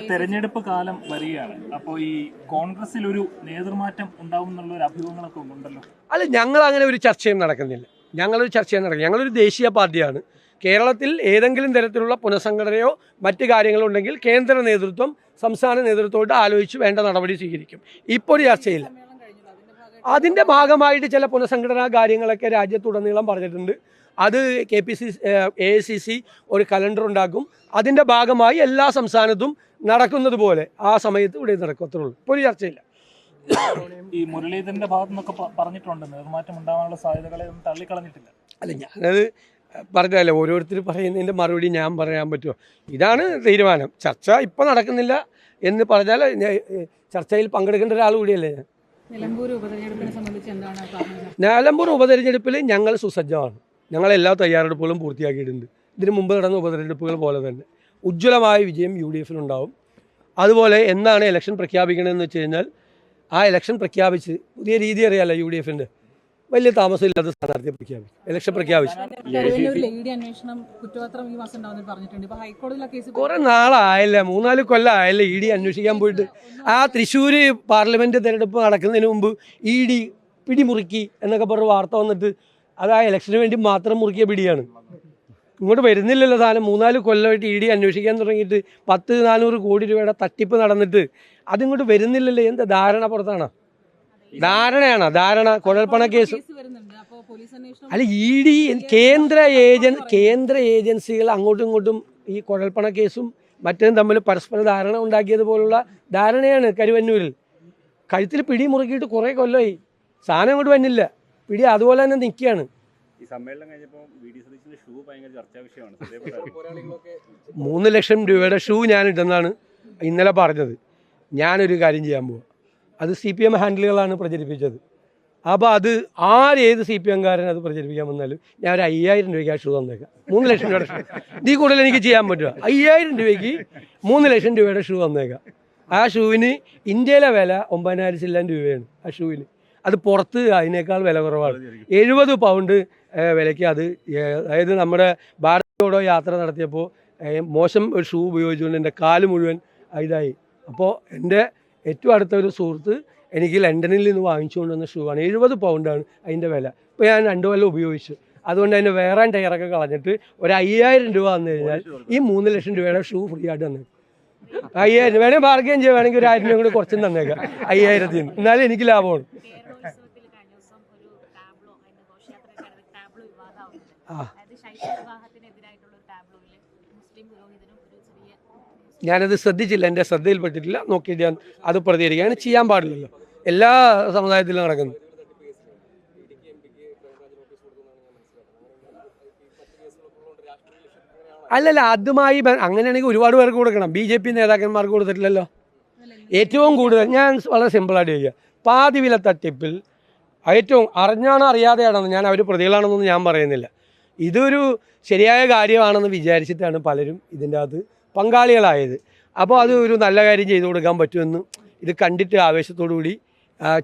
തെരഞ്ഞെടുപ്പ് കാലം വരികയാണ്. അപ്പോൾ ഈ കോൺഗ്രസിൽ ഒരു നേതൃമാറ്റം ഉണ്ടാവും എന്നുള്ള ഒരു അഭ്യൂഹങ്ങളൊക്കെ ഉണ്ടല്ലോ. അല്ല ഞങ്ങൾ അങ്ങനെ ഒരു ചർച്ചയും നടക്കുന്നില്ല. ഞങ്ങളൊരു ചർച്ചയും നടക്കുന്നില്ല. ഞങ്ങളൊരു ദേശീയ പാർട്ടിയാണ്. കേരളത്തിൽ ഏതെങ്കിലും തരത്തിലുള്ള പുനഃസംഘടനയോ മറ്റു കാര്യങ്ങളോ ഉണ്ടെങ്കിൽ കേന്ദ്ര നേതൃത്വം സംസ്ഥാന നേതൃത്വമായിട്ട് ആലോചിച്ച് വേണ്ട നടപടി സ്വീകരിക്കും. ഇപ്പോൾ ഒരു ചർച്ചയില്ല. അതിന്റെ ഭാഗമായിട്ട് ചില പുനഃസംഘടനാ കാര്യങ്ങളൊക്കെ രാജ്യത്തുടനീളം പറഞ്ഞിട്ടുണ്ട്. അത് K P C A I C C ഒരു കലണ്ടർ ഉണ്ടാക്കും. അതിന്റെ ഭാഗമായി എല്ലാ സംസ്ഥാനത്തും നടക്കുന്നത് പോലെ ആ സമയത്ത് ഇവിടെ നടക്കത്തുള്ളൂ ഇപ്പോൾ ഒരു ചർച്ചയില്ല. ഈ മുരളീധരന്റെ ഭാഗത്തു നിന്നൊക്കെ പറഞ്ഞിട്ടുണ്ട്. നേതൃമാറ്റം ഉണ്ടാവാനുള്ള സാധ്യതകളെ ഒന്നും തള്ളിക്കളഞ്ഞിട്ടില്ല. അല്ല ഞാനത് പറഞ്ഞതല്ലേ ഓരോരുത്തർ പറയുന്നതിന്റെ മറുപടി ഞാൻ പറയാൻ പറ്റുമോ? ഇതാണ് തീരുമാനം. ചർച്ച ഇപ്പം നടക്കുന്നില്ല എന്ന് പറഞ്ഞാൽ ഞാൻ, ചർച്ചയിൽ പങ്കെടുക്കേണ്ട ഒരാൾ കൂടിയല്ലേ ഞാൻ? നിലമ്പൂർ ഉപതെരഞ്ഞെടുപ്പിനെ സംബന്ധിച്ച് എന്താണ് പറഞ്ഞത് നിലമ്പൂർ ഉപതെരഞ്ഞെടുപ്പിൽ ഞങ്ങൾ സുസജ്ജമാണ്. ഞങ്ങൾ എല്ലാ തയ്യാറെടുപ്പുകളും പൂർത്തിയാക്കിയിട്ടുണ്ട്. ഇതിന് മുമ്പ് നടന്ന ഉപതെരഞ്ഞെടുപ്പുകൾ പോലെ തന്നെ. ഉജ്ജ്വലമായ വിജയം യു ഡി എഫിനുണ്ടാവും അതുപോലെ എന്നാണ് ഇലക്ഷൻ പ്രഖ്യാപിക്കണമെന്ന് വെച്ച് കഴിഞ്ഞാൽ ആ ഇലക്ഷൻ പ്രഖ്യാപിച്ച് പുതിയ രീതി അറിയാലോ യു ഡി എഫിന്റെ വലിയ താമസമില്ലാത്ത സ്ഥാനാർത്ഥിയെ പ്രഖ്യാപിക്കും. ഇലക്ഷൻ പ്രഖ്യാപിച്ചു. കുറെ നാളായല്ലേ? മൂന്നാൽ കൊല്ലം ആയല്ലേ ഇ ഡി അന്വേഷിക്കാൻ പോയിട്ട്? ആ തൃശ്ശൂർ പാർലമെന്റ് തെരഞ്ഞെടുപ്പ് നടക്കുന്നതിന് മുമ്പ് ഇ ഡി പിടിമുറുക്കി എന്നൊക്കെ പറഞ്ഞ വാർത്ത വന്നിട്ട് അത് ആ ഇലക്ഷന് വേണ്ടി മാത്രം മുറുക്കിയ പിടിയാണ്. ഇങ്ങോട്ട് വരുന്നില്ലല്ലോ സാധനം. മൂന്നാൽ കൊല്ലമായിട്ട് ഇ ഡി അന്വേഷിക്കാൻ തുടങ്ങിയിട്ട് പത്ത് നാനൂറ് കോടി രൂപയുടെ തട്ടിപ്പ് നടന്നിട്ട് അതിങ്ങോട്ട് വരുന്നില്ലല്ലോ. എന്താ ധാരണ പുറത്താണ്? ധാരണയാണ്? ധാരണ കുഴൽപ്പണ കേസ്. അല്ല ഇ ഡി കേന്ദ്ര ഏജൻ കേന്ദ്ര ഏജൻസികൾ അങ്ങോട്ടും ഇങ്ങോട്ടും ഈ കുഴൽപ്പണ കേസും മറ്റേതും തമ്മിൽ പരസ്പര ധാരണ ഉണ്ടാക്കിയതുപോലുള്ള ധാരണയാണ് കരുവന്നൂരിൽ. കഴുത്തിൽ പിടി മുറുക്കിയിട്ട് കുറേ കൊല്ലമായി. സാധനം അങ്ങോട്ട് വന്നില്ല. പിടി അതുപോലെ തന്നെ നിൽക്കുകയാണ്. മൂന്ന് ലക്ഷം രൂപയുടെ ഷൂ ഞാൻ ഇട്ടെന്നാണ് ഇന്നലെ പറഞ്ഞത്. ഞാനൊരു കാര്യം ചെയ്യാൻ പോവാ. അത് സി പി എം ഹാൻഡിലുകളാണ് പ്രചരിപ്പിച്ചത്. അപ്പോൾ അത് ആരേത് സി പി എംകാരൻ അത് പ്രചരിപ്പിക്കാൻ വന്നാലും ഞാൻ ഒരു അയ്യായിരം രൂപയ്ക്ക് ആ ഷൂ തന്നേക്കാം. മൂന്ന് ലക്ഷം രൂപയുടെ ഷൂ. ഇതിൽ കൂടുതൽ എനിക്ക് ചെയ്യാൻ പറ്റുക അയ്യായിരം രൂപയ്ക്ക് മൂന്ന് ലക്ഷം രൂപയുടെ ഷൂ തന്നേക്കാം. ആ ഷൂവിന് ഇന്ത്യയിലെ വില ഒമ്പതിനായിരം ചില്ലാൻ രൂപയാണ് ആ ഷൂവിന്. അത് പുറത്ത് അതിനേക്കാൾ വില കുറവാണ്. എഴുപത് പൗണ്ട് വിലയ്ക്ക് അത് അതായത് നമ്മുടെ ഭാരതത്തോടോ യാത്ര നടത്തിയപ്പോൾ മോശം ഒരു ഷൂ ഉപയോഗിച്ചുകൊണ്ട് എന്റെ കാൽ മുഴുവൻ ഇതായി. അപ്പോൾ എന്റെ ഏറ്റവും അടുത്ത ഒരു സുഹൃത്ത് എനിക്ക് ലണ്ടനിൽ നിന്ന് വാങ്ങിച്ചുകൊണ്ട് വന്ന ഷൂ ആണ്. എഴുപത് പൗണ്ടാണ് അതിന്റെ വില. ഇപ്പോൾ ഞാൻ രണ്ട് കൊല്ലം ഉപയോഗിച്ചു. അതുകൊണ്ട് അതിന്റെ വേറെ ടയറൊക്കെ കളഞ്ഞിട്ട് ഒരു അയ്യായിരം രൂപ വന്നു കഴിഞ്ഞാൽ ഈ മൂന്ന് ലക്ഷം രൂപയുടെ ഷൂ ഫ്രീ ആയിട്ട് തന്നെ അയ്യായിരം വേണമെങ്കിൽ ബാർഗെയിൻ ചെയ്യുക വേണമെങ്കിൽ ഒരു ആയിരം രൂപ കൂടി കുറച്ചും തന്നേക്കാം. അയ്യായിരത്തിൽ നിന്ന് എന്നാലും എനിക്ക് ലാഭമാണ്. ടാബ്ലോ ആ. അതായത് ശൈത്യ വിവാഹത്തിനെതിരായിട്ടുള്ള ഒരു ടാബ്ലോയിൽ മുസ്ലിം പുരോഹിതനും ഒരു ചെറിയ ഞാനത് ശ്രദ്ധിച്ചില്ല എന്റെ ശ്രദ്ധയിൽപ്പെട്ടിട്ടില്ല. നോക്കിയിട്ട് ഞാൻ അത് പ്രതികരിക്കുകയാണ് ചെയ്യാൻ പാടില്ലല്ലോ. എല്ലാ സമുദായത്തിലും നടക്കുന്നു. അല്ലല്ല അതുമായി അങ്ങനെയാണെങ്കിൽ ഒരുപാട് പേർക്ക് കൊടുക്കണം. ബി ജെ പി നേതാക്കന്മാർക്ക് കൊടുത്തിട്ടില്ലല്ലോ. ഏറ്റവും കൂടുതൽ ഞാൻ വളരെ സിമ്പിളായിട്ട് ചോദിക്കുക. പാതി വില തട്ടിപ്പിൽ ഏറ്റവും അറിഞ്ഞാണോ അറിയാതെയാണെന്ന് ഞാൻ അവർ പ്രതികളാണെന്നൊന്നും ഞാൻ പറയുന്നില്ല. ഇതൊരു ശരിയായ കാര്യമാണെന്ന് വിചാരിച്ചിട്ടാണ് പലരും ഇതിന്റെ അകത്ത് പങ്കാളികളായത്. അപ്പോൾ അത് ഒരു നല്ല കാര്യം ചെയ്തു കൊടുക്കാൻ പറ്റുമെന്ന് ഇത് കണ്ടിട്ട് ആവേശത്തോടു കൂടി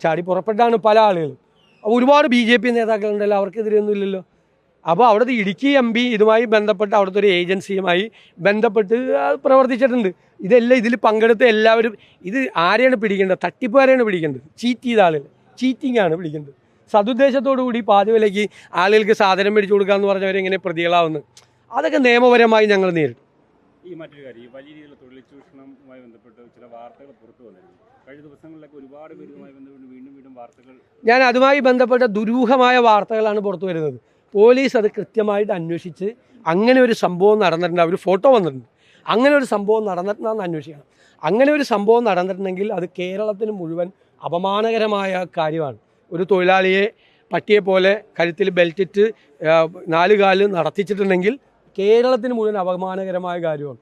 ചാടി പുറപ്പെട്ടാണ് പല ആളുകളും. ഒരുപാട് ബി ജെ പി നേതാക്കളുണ്ടല്ലോ അവർക്കെതിരെയൊന്നും ഇല്ലല്ലോ. അപ്പോൾ അവിടുത്തെ ഇടുക്കി എം പി ഇതുമായി ബന്ധപ്പെട്ട് അവിടുത്തെ ഒരു ഏജൻസിയുമായി ബന്ധപ്പെട്ട് പ്രവർത്തിച്ചിട്ടുണ്ട്. ഇതെല്ലാം ഇതിൽ പങ്കെടുത്ത എല്ലാവരും ഇത് ആരെയാണ് പിടിക്കേണ്ടത്? തട്ടിപ്പുകാരെയാണ് പിടിക്കേണ്ടത്? ചീറ്റ് ചെയ്ത ആളുകൾ. ചീറ്റിംഗ് ആണ് വിളിക്കുന്നത്. സതുദ്ദേശത്തോടു കൂടി പാചകയിലേക്ക് ആളുകൾക്ക് സാധനം മേടിച്ചു കൊടുക്കാന്ന് പറഞ്ഞവരെങ്ങനെ പ്രതികളാവുന്നു. അതൊക്കെ നിയമപരമായി ഞങ്ങൾ നേരിടും. ഈ മറ്റൊരു കാര്യം ഈ വലിയ രീതിയിലുള്ള തൊഴിൽ ചൂഷണവുമായി ബന്ധപ്പെട്ട് ചില വാർത്തകൾ പുറത്തു വന്നിരുന്നു. കഴിഞ്ഞ ദിവസങ്ങളിലൊക്കെ ഒരുപാട് പേരുമായി ബന്ധപ്പെട്ട് വീണ്ടും വീണ്ടും വാർത്തകൾ ഞാൻ അതുമായി ബന്ധപ്പെട്ട ദുരൂഹമായ വാർത്തകളാണ് പുറത്തു വരുന്നത്. പോലീസ് അത് കൃത്യമായിട്ട് അന്വേഷിച്ച് അങ്ങനെ ഒരു സംഭവം നടന്നിട്ടുണ്ട്. അവർ ഫോട്ടോ വന്നിട്ടുണ്ട്. അങ്ങനെ ഒരു സംഭവം നടന്നിട്ടുണ്ടെന്ന് അന്വേഷിക്കണം. അങ്ങനെ ഒരു സംഭവം നടന്നിട്ടുണ്ടെങ്കിൽ അത് കേരളത്തിന് മുഴുവൻ അപമാനകരമായ കാര്യമാണ്. ഒരു തൊഴിലാളിയെ പട്ടിയെ പോലെ കരുത്തിൽ ബെൽറ്റിട്ട് നാല് കാൽ നടത്തിച്ചിട്ടുണ്ടെങ്കിൽ കേരളത്തിന് മുഴുവൻ അപമാനകരമായ കാര്യമാണ്.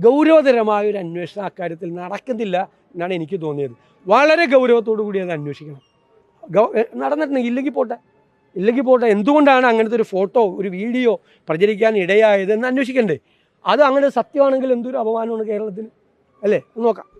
ഗൗരവതരമായ ഒരു അന്വേഷണം അക്കാര്യത്തിൽ നടക്കുന്നില്ല എന്നാണ് എനിക്ക് തോന്നിയത്. വളരെ ഗൗരവത്തോടു കൂടി അത് അന്വേഷിക്കണം. ഗൗ നടന്നിട്ടുണ്ടെങ്കിൽ ഇല്ലെങ്കിൽ പോട്ടെ. ഇല്ലെങ്കിൽ പോട്ടെ. എന്തുകൊണ്ടാണ് അങ്ങനത്തെ ഒരു ഫോട്ടോ ഒരു വീഡിയോ പ്രചരിക്കാൻ ഇടയായത് എന്ന് അന്വേഷിക്കണ്ടേ? അത് അങ്ങനെ സത്യമാണെങ്കിൽ എന്തൊരു അപമാനമാണ് കേരളത്തിന്? അല്ലേ? നോക്കാം.